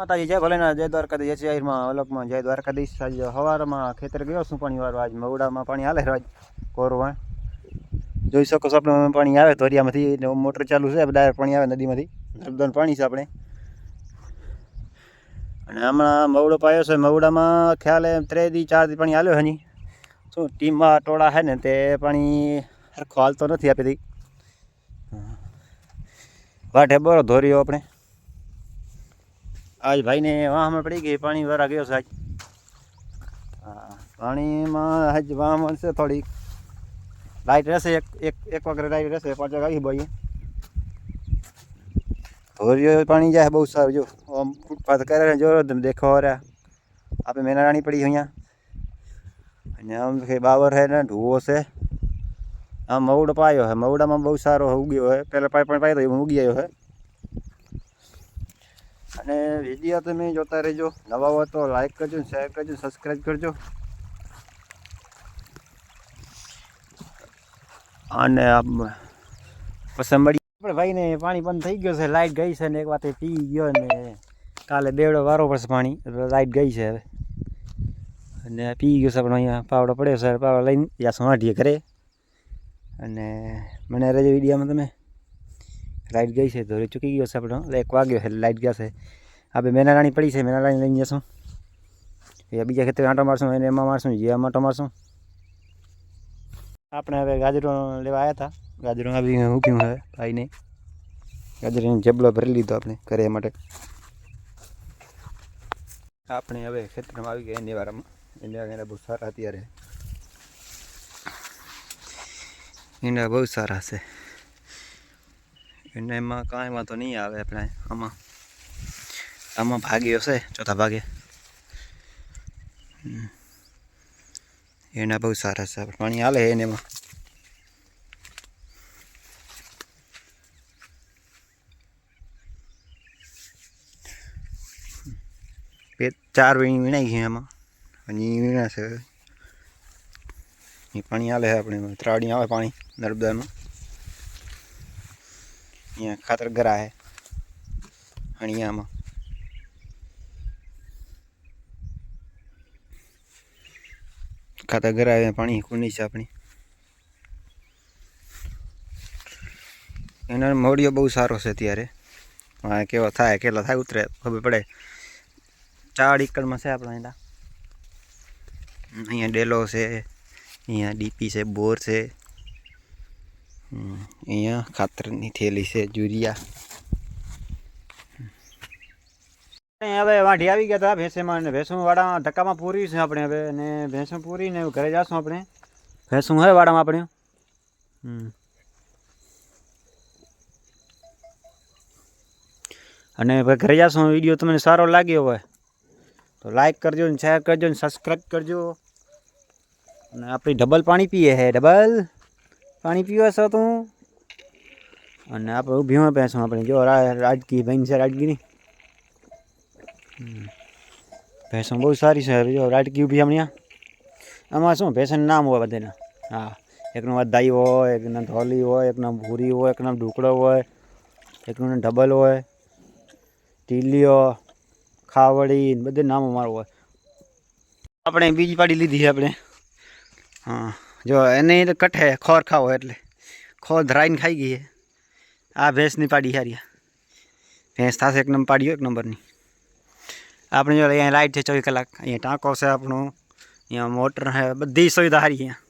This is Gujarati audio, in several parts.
માતાજી, જય ભલેના જય દ્વારકાધીશ, જય શહેરમાં અલગમાં જય દ્વારકાધીશ. આજે સવારમાં ખેતર ગયો છું પાણી વાળવા આજ મવડામાં પાણી હાલે આજ કોરવા જોઈ શકો છો આપણે, પાણી આવે ધોરિયામાંથી મોટર ચાલુ છે ડાયરેક્ટ પાણી આવે નદીમાંથી. નર્મદાનું પાણી છે આપણે. અને હમણાં મવડો પાયો છે મવડામાં ખ્યાલ એમ ત્રેદી ચારથી પાણી હાલ્યો હની શું ટીમમાં ટોળા છે ને, તે પાણી સરખો હાલતો નથી આપી દઈ વાઢે બરો ધોર્યો આપણે. આજ ભાઈને વાહમાં પડી ગઈ, પાણી વાળા ગયો આજ. હા, પાણીમાં આજ વાહ છે થોડીક. લાઈટ રહેશે એક એક એક વખત લાઈટ રહેશે, પાંચ વાગે બોઈએ. ધોરિયો પાણી જાય બહુ સારું, જો, આમ ફૂટપાથ કરે જોરો તમે દેખો રહ્યા. આપણે મેનારાણી પડી અહીંયા. અને આમ કે બાવર છે ને ઢૂવો છે. આમ મવડો પાયો છે મવડામાં બહુ સારો ઉગ્યો છે પહેલાં પાય પણ પાયો તો ઉગી આવ્યો છે અને વીડિયો તમે જોતા રહેજો. નવા હોય તો લાઈક કરજો શેર કરજો સબસ્ક્રાઈબ કરજો. અને પછી મળી આપણે ભાઈને પાણી બંધ થઈ ગયું છે લાઈટ ગઈ છે ને એક વાતે પી ગયો ને કાલે બેવડો વારો પડશે પાણી લાઈટ ગઈ છે હવે. અને પી ગયો છે, પણ અહીંયા પાવડો પડ્યો છે, પાવડો લઈને જાશું વાઢીએ ઘરે. અને મને રહેજો વિડીયામાં તમે. લાઈટ ગઈ છે, તો ચૂકી ગયો છે આપણો. એક વાગ્યો છે લાઇટ ગયા છે. આપણે મેનારાણી પડી છે મેનારાણી લઈને જશું. એ બીજા ખેતરે આંટો મારશું, એને એમાં મારશું જે આમાં આંટો મારશું. આપણે હવે ગાજરો લેવા આવ્યા હતા. ગાજરો આવી ઊભ્યું હવે, ભાઈને. ગાજરીનો જબલો ભરી લીધો આપણે, ઘરે માટે. આપણે હવે ખેતરમાં આવી ગયા એની વારામાં એની વાળા બહુ સારા અત્યારે. એના બહુ સારા છે. એને એમાં કાંઈ વાંધો નહીં આવે આપણે આમાં આમાં ભાગ્યો છે, ચોથા ભાગે. એના બહુ સારા છે, આપણે પાણી હાલે એને એમાં. બે, ચાર વીણી વીણાઈ ગઈ એમાં. અને વીણા છે. એ પાણી હાલે આપણે. ત્રાડી આવે પાણી નર્મદાનું અહીંયા ખાતર ગરા હે હણિયામાં. ખાતર ગરા હે પાણી કુંડી છે આપણી. એનો મોડિયો બહુ સારો છે અત્યારે. હા, કેવો થાય, કેટલો થાય, ઉતરે, ખબર પડે. ચાર એકડમાં છે આપણા એના અહીંયા ડેલો છે, અહીંયા ડીપી છે, બોર છે. અહીંયા ખાતરની થેલી છે જુરિયા હવે વાઢી આવી ગયા હતા ભેંસેમાં અને ભેંસું વાડામાં ધક્કામાં પૂરી છે આપણે હવે અને ભેંસું પૂરીને ઘરે જાશું આપણે. ભેંસું હોય વાડામાં આપણે. હમ. અને ભાઈ ઘરે જાશું વીડિયો તમને સારો લાગ્યો હોય તો લાઈક કરજો ને શેર કરજો ને સબસ્ક્રાઈબ કરજો. અને આપણી ડબલ પાણી પીએ હે ડબલ પાણી પીવા છો તું અને આપણે ઊભી પહેશું આપણે. જો રાજકી ભાઈ છે રાજગીરી ભેંસો બહુ સારી છે. જો રાજકી ઊભી હમણાં. આમાં શું, ભેંસનું નામ હોય બધાના. હા, એકનું અદાઈ હોય, એકના ધોલી હોય, એકના ભૂરી હોય, એકના ઢુકડો હોય, એકનું ડબલ હોય, ટીલીઓ, ખાવડી બધે નામો અમારું હોય. આપણે બીજી પાડી લીધી છે આપણે. હા. જો એને કઠે, ખોર ખાવો એટલે. ખોર ધરાઈને ખાઈ ગઈ આ ભેંસની પાડી હારી ભેંસ થશે એક નંબર, પાડ્યો એક નંબરની. આપણે જો અહીંયા લાઇટ છે ચોવીસ કલાક. અહીંયા ટાંકો છે આપણો. અહીંયા મોટર છે, બધી સુવિધા સારી અહીંયા.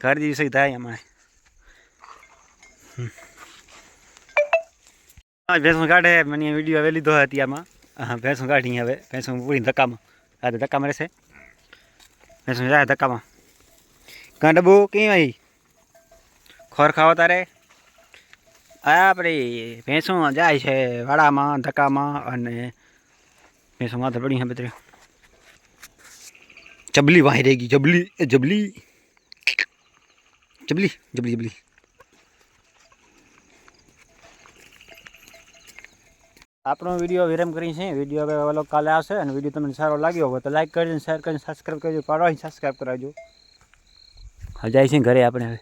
ઘર જેવી સુવિધા અહીંયા મારે ભેંસું કાઢે, મને વીડિયો હવે લીધો હતી આમાં હા ભેંસું કાઢી હવે. ભેંસું પૂરી ધક્કામાં. હા ધક્કામાં રહેશે. ભેંસું જાય ધક્કામાં. કાં બહુ કઈ આવી? ખોર ખાવા તારે? આપણે ભેંસો જાય છે વાડામાં, ધક્કામાં અને ભેંસો માથે પડી છે બત્રી. જબલી વાહી રહી ગઈ, જબલી જબલી. જબલી જબલી જબલી. આપણો વીડિયો વિરામ કરી છે વીડિયો હવે કાલે આવશે અને વીડિયો તમને સારો લાગ્યો હોય તો લાઈક કરજો શેર કરીને સબસ્ક્રાઈબ કરજો. પાડો સબસ્ક્રાઈબ કરાવજો. જાય છે ઘરે આપણે હવે.